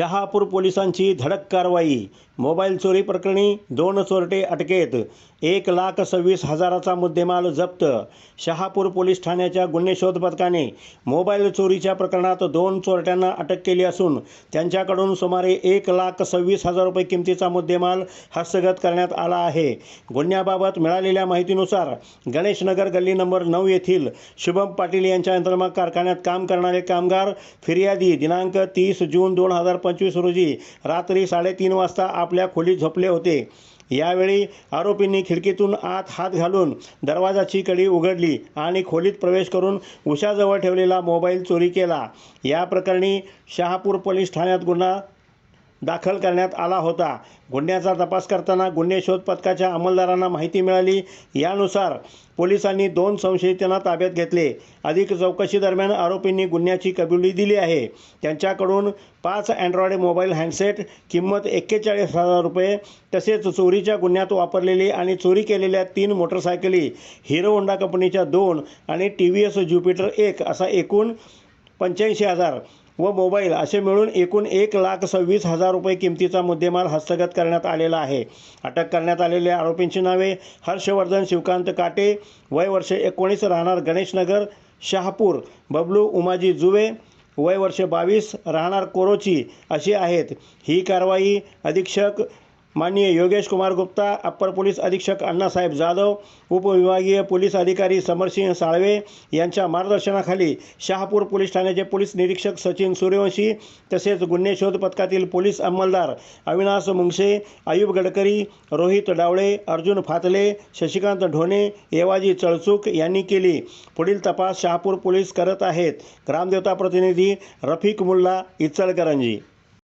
शहापूर पोलिसांची धडक कारवाई मोबाईल चोरी प्रकरणी दोन चोरटे अटकेत. एक लाख सव्वीस हजाराचा मुद्देमाल जप्त. शहापूर पोलीस ठाण्याच्या गुन्हे शोध पथकाने मोबाईल चोरीच्या प्रकरणात दोन चोरट्यांना अटक केली असून त्यांच्याकडून सुमारे एक लाख सव्वीस हजार रुपये किमतीचा मुद्देमाल हस्तगत करण्यात आला आहे. गुन्ह्याबाबत मिळालेल्या माहितीनुसार गणेशनगर गल्ली नंबर नऊ येथील शुभम पाटील यांच्या यंत्रमाग कारखान्यात काम करणारे कामगार फिर्यादी दिनांक तीस जून दोन हजार पंचवीस रोजी रात्री साडेतीन वाजता आप आपल्या खोलीत झोपले होते. यावेळी आरोपींनी खिडकीतून आत हात घालून दरवाजाची कडी उघडली आणि खोलीत प्रवेश करून उशाजवळ ठेवलेला मोबाईल चोरी केला. या प्रकरणी शहापूर पोलीस ठाण्यात गुन्हा दाखल करण्यात आला होता. गुन्ह्याचा तपास करताना गुन्हे शोध पथकाच्या अंमलदारांना माहिती मिळाली. यानुसार पोलिसांनी दोन संशयितांना ताब्यात घेतले. अधिक चौकशी दरम्यान आरोपींनी गुन्ह्याची कबुली दिली आहे. त्यांच्याकडून पाच अँड्रॉइड मोबाईल हँडसेट किंमत एक्केचाळीस हजार रुपये तसेच चोरीच्या गुन्ह्यात वापरलेली आणि चोरी केलेल्या तीन मोटरसायकली हिरो होंडा कंपनीच्या दोन आणि टी व्ही एस ज्युपिटर एक असा एकूण पंच्याऐंशी हजार. व मोबाईल असे मिळून एकूण एक लाख सव्वीस हजार रुपये किमतीचा मुद्देमाल हस्तगत करण्यात आलेला आहे. अटक करण्यात आलेल्या आरोपींची नावे हर्षवर्धन शिवकांत काटे वय वर्ष एकोणीस राहणार गणेशनगर शहापूर बबलू उमाजी जुवे वय वर्ष बावीस राहणार कोरोची अशी आहेत. ही कारवाई अधीक्षक माननीय योगेश कुमार गुप्ता अप्पर पोलीस अधीक्षक अण्णासाहेब जाधव उपविभागीय पोलीस अधिकारी समरसिंह साळवे यांच्या मार्गदर्शनाखाली शहापूर पोलीस ठाण्याचे पोलीस निरीक्षक सचिन सूर्यवंशी तसेच गुन्हे शोध पथकातील पोलीस अंमलदार अविनाश मुंगसे आयुब गडकरी रोहित डावळे अर्जुन फातले शशिकांत ढोणे येवाजी चळचूक यांनी केली. पुढील तपास शहापूर पोलीस करत आहेत. ग्रामदेवता प्रतिनिधी रफिक मुल्ला इचलकरंजी.